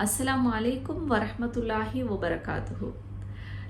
அஸ்லாம் அலைக்கும் வரஹ்மத்துல்லாஹி வபரகாத்துஹு.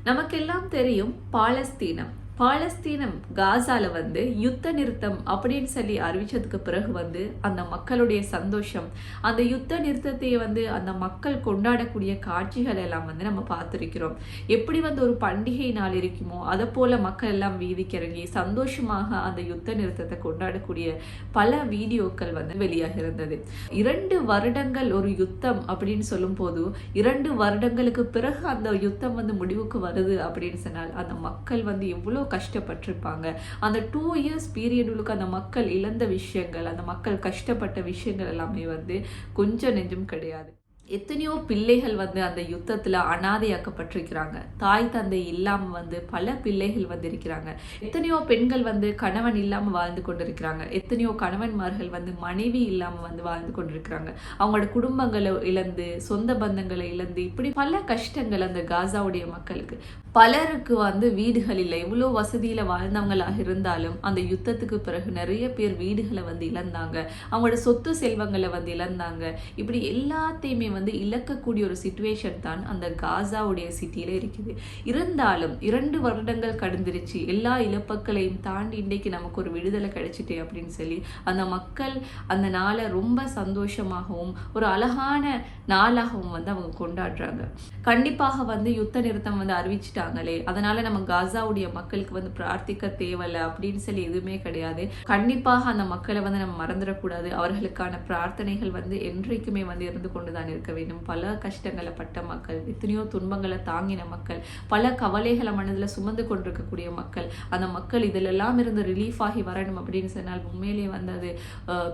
நமக்கெல்லாம் தெரியும் பாலஸ்தீனம் பாலஸ்தீனம் காசால வந்து யுத்த நிறுத்தம் அப்படின்னு சொல்லி அறிவிச்சதுக்கு பிறகு வந்து அந்த மக்களுடைய சந்தோஷம் அந்த யுத்த நிறுத்தத்தை வந்து அந்த மக்கள் கொண்டாடக்கூடிய காட்சிகள் எல்லாம் வந்து நம்ம பார்த்துருக்கிறோம். எப்படி வந்து ஒரு பண்டிகை நாள் இருக்குமோ அதை போல மக்கள் எல்லாம் வீதிக்கு இறங்கி சந்தோஷமாக அந்த யுத்த நிறுத்தத்தை கொண்டாடக்கூடிய பல வீடியோக்கள் வந்து வெளியாக இருந்தது. இரண்டு வருடங்கள் ஒரு யுத்தம் அப்படின்னு சொல்லும் போது இரண்டு வருடங்களுக்கு பிறகு அந்த யுத்தம் வந்து முடிவுக்கு வருது அப்படின்னு சொன்னால் அந்த மக்கள் வந்து எவ்வளோ கஷ்டப்பட்டிருப்பாங்க. அந்த டூ இயர்ஸ் பீரியடுக்கு அந்த மக்கள் இழந்த விஷயங்கள் அந்த மக்கள் கஷ்டப்பட்ட விஷயங்கள் எல்லாமே வந்து கொஞ்சம் நெஞ்சும் கிடையாது. எத்தனையோ பிள்ளைகள் வந்து அந்த யுத்தத்தில் அனாதையாக்கப்பட்டிருக்கிறாங்க. தாய் தந்தை இல்லாமல் வந்து பல பிள்ளைகள் வந்து இருக்கிறாங்க எத்தனையோ பெண்கள் வந்து கணவன் இல்லாமல் வாழ்ந்து கொண்டிருக்கிறாங்க. எத்தனையோ கணவன்மார்கள் வந்து மனைவி இல்லாமல் வந்து வாழ்ந்து கொண்டிருக்கிறாங்க. அவங்களோட குடும்பங்களை இழந்து சொந்த பந்தங்களை இழந்து இப்படி பல கஷ்டங்கள் அந்த காசாவுடைய மக்களுக்கு. பலருக்கு வந்து வீடுகள் இல்லை. இவ்வளோ வசதியில் வாழ்ந்தவங்களாக இருந்தாலும் அந்த யுத்தத்துக்கு பிறகு நிறைய பேர் வீடுகளை வந்து இழந்தாங்க. அவங்களோட சொத்து செல்வங்களை வந்து இழந்தாங்க. இப்படி எல்லாத்தையுமே வந்து இழக்கக்கூடிய ஒரு சுச்சுவேஷன் தான் அந்த காசாவுடைய சிட்டியில இருக்குது. இருந்தாலும் இரண்டு வருடங்கள் கடந்துருச்சு. எல்லா இழப்புகளையும் தாண்டி இன்றைக்கு நமக்கு ஒரு விடுதலை கிடைச்சிட்டு அப்படின்னு சொல்லி அந்த மக்கள் அந்த நாளை ரொம்ப சந்தோஷமாகவும் ஒரு அழகான நாளாகவும் வந்து அவங்க கொண்டாடுறாங்க. கண்டிப்பாக வந்து யுத்த நிறுத்தம் வந்து அறிவிச்சிட்டாங்களே. அதனால நம்ம காசாவுடைய மக்களுக்கு வந்து பிரார்த்திக்க தேவையில்லை அப்படின்னு சொல்லி எதுவுமே கிடையாது. கண்டிப்பாக அந்த மக்களை வந்து நம்ம மறந்துடக்கூடாது. அவர்களுக்கான பிரார்த்தனைகள் வந்து என்றைக்குமே வந்து இருந்து கொண்டுதான் இருக்கு. வேண்டும். பல கஷ்டங்களை பட்ட மக்கள் எத்தனையோ துன்பங்களை தாங்கின மக்கள் பல கவலைகளை மனதில் சுமந்து கொண்டிருக்கக்கூடிய மக்கள் அந்த மக்கள் இதிலெல்லாம் இருந்து ரிலீஃப் ஆகி வரணும் அப்படின்னு சொன்னால் உண்மையிலே வந்து அது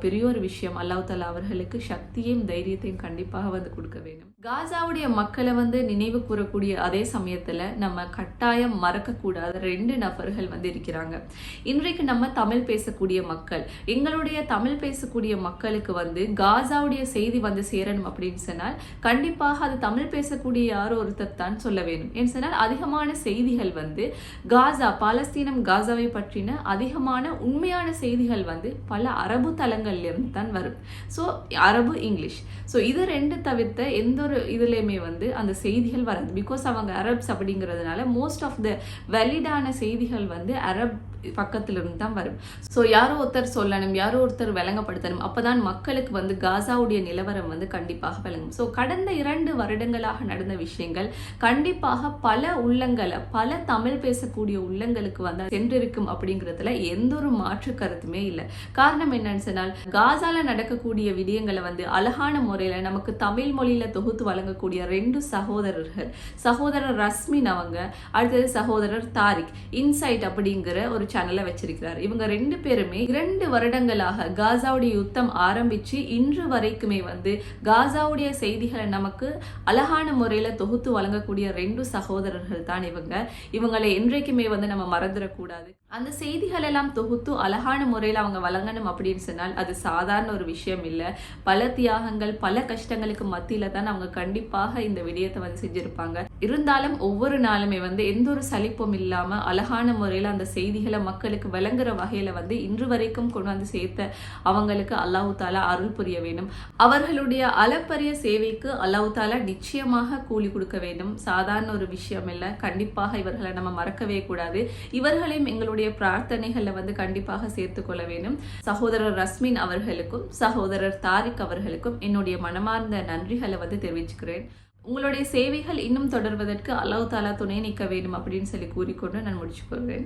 பெரிய ஒரு விஷயம். அல்லாஹ் தாலா அவர்களுக்கு சக்தியும் தைரியத்தையும் கண்டிப்பாக வந்து கொடுக்க வேண்டும். காசாவுடைய மக்களை வந்து நினைவு கூறக்கூடிய அதே சமயத்துல நம்ம கட்டாயம் மறக்கக்கூடாத ரெண்டு நபர்கள் வந்து இருக்கிறாங்க. இன்றைக்கு நம்ம தமிழ் பேசக்கூடிய மக்கள் எங்களுடைய தமிழ் பேசக்கூடிய மக்களுக்கு வந்து காசாவுடைய செய்தி வந்து சேரணும் அப்படின்னு சொன்னால் கண்டிப்பாக அது தமிழ் பேசக்கூடிய யாரோ ஒருத்தர் தான் சொல்ல வேண்டும். என்று சொன்னால் அதிகமான செய்திகள் வந்து காசா பாலஸ்தீனம் காசாவை பற்றின அதிகமான உண்மையான செய்திகள் வந்து பல அரபு தளங்கள்லேருந்து தான் வரும். ஸோ அரபு இங்கிலீஷ். ஸோ இது ரெண்டு தவிர்த்த எந்த ஒரு இதுலேயுமே வந்து அந்த செய்திகள் வராது. பிகாஸ் அவங்க அரப்ஸ் அப்படிங்கிறதுனால மோஸ்ட் ஆஃப் த வெலிடான செய்திகள் வந்து அரப் பக்கத்துல இருந்து தான் வரும். ஸோ யாரோ ஒருத்தர் சொல்லணும் யாரோ ஒருத்தர் விளங்கப்படுத்தணும் அப்பதான் மக்களுக்கு வந்து காசாவுடைய நிலவரம் வந்து கண்டிப்பாக விளங்கும். ஸோ கடந்த இரண்டு வருடங்களாக நடந்த விஷயங்கள் கண்டிப்பாக பல உள்ளங்களை பல தமிழ் பேசக்கூடிய உள்ளங்களுக்கு வந்து சென்றிருக்கும் அப்படிங்கிறதுல எந்த ஒரு மாற்று கருத்துமே இல்லை. காரணம் என்னன்னு சொன்னால் காசால நடக்கக்கூடிய விடயங்களை வந்து அழகான முறையில நமக்கு தமிழ் மொழியில தொகுத்து வழங்கக்கூடிய ரெண்டு சகோதரர்கள் சகோதரர் ரஸ்மின் அவங்க அடுத்தது சகோதரர் தாரிக் இன்சைட் அப்படிங்கிற ஒரு சேனலை வச்சிருக்கிறார். இவங்க ரெண்டு பேருமே இரண்டு வருடங்களாக காசாவுடைய யுத்தம் ஆரம்பிச்சு இன்று வரைக்குமே வந்து காசாவுடைய செய்திகளை நமக்கு அழகான முறையில தொகுத்து வழங்கக்கூடிய ரெண்டு சகோதரர்கள் தான் இவங்க. இவங்களை என்றைக்குமே வந்து நம்ம மறந்துடக்கூடாது. அந்த செய்திகள் எல்லாம் தொகுத்து அழகான முறையில் அவங்க வழங்கணும் அப்படின்னு சொன்னால் அது சாதாரண ஒரு விஷயம் இல்லை. பல தியாகங்கள் பல கஷ்டங்களுக்கு மத்தியில தான் அவங்க கண்டிப்பாக இந்த விடயத்தை வந்து செஞ்சிருப்பாங்க. இருந்தாலும் ஒவ்வொரு நாளுமே வந்து எந்த ஒரு சலிப்பும் இல்லாம அழகான முறையில் அந்த செய்திகளை மக்களுக்கு விளங்குற வகையில வந்து இன்று வரைக்கும் கொண்டு வந்து சேர்த்த அவங்களுக்கு அல்லாஹு தாலா அருள் புரிய வேண்டும். அவர்களுடைய அளப்பரிய சேவைக்கு அல்லாஹு தாலா நிச்சயமாக கூலி கொடுக்க வேண்டும். சாதாரண ஒரு விஷயம் இல்லை. கண்டிப்பாக இவர்களை நம்ம மறக்கவே கூடாது. இவர்களையும் எங்களுடைய பிரார்த்தனைகளில் வந்து கண்டிப்பாக சேர்த்து கொள்ள வேண்டும். சகோதரர் ரஸ்மின் அவர்களுக்கும் சகோதரர் தாரிக் அவர்களுக்கும் என்னுடைய மனமார்ந்த நன்றிகளை வந்து தெரிவிச்சுக்கிறேன். உங்களுடைய சேவைகள் இன்னும் தொடர்வதற்கு அல்லாஹ் தாலா துணை நிற்க வேண்டும் அப்படின்னு சொல்லி கூறிக்கொண்டு நான் முடிச்சுக்கொள்வேன்